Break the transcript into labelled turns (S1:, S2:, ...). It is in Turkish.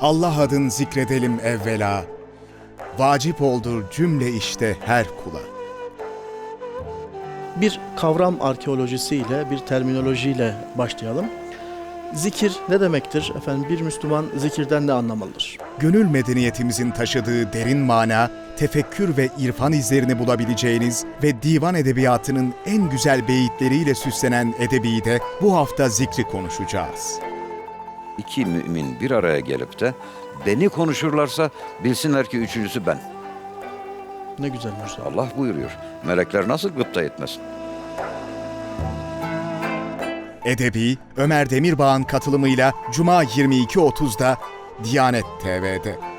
S1: Allah adın zikredelim evvela. Vacip oldur cümle işte her kula.
S2: Bir kavram arkeolojisiyle, bir terminolojiyle başlayalım. Zikir ne demektir? Efendim bir Müslüman zikirden ne anlamalıdır?
S1: Gönül medeniyetimizin taşıdığı derin mana, tefekkür ve irfan izlerini bulabileceğiniz ve divan edebiyatının en güzel beyitleriyle süslenen edebide bu hafta zikri konuşacağız.
S3: İki mümin bir araya gelip de beni konuşurlarsa bilsinler ki üçüncüsü ben.
S2: Ne güzel Mürsel.
S3: Allah buyuruyor. Melekler nasıl gıpta etmesin?
S1: Edebi, Ömer Demirbağ'ın katılımıyla Cuma 22.30'da Diyanet TV'de.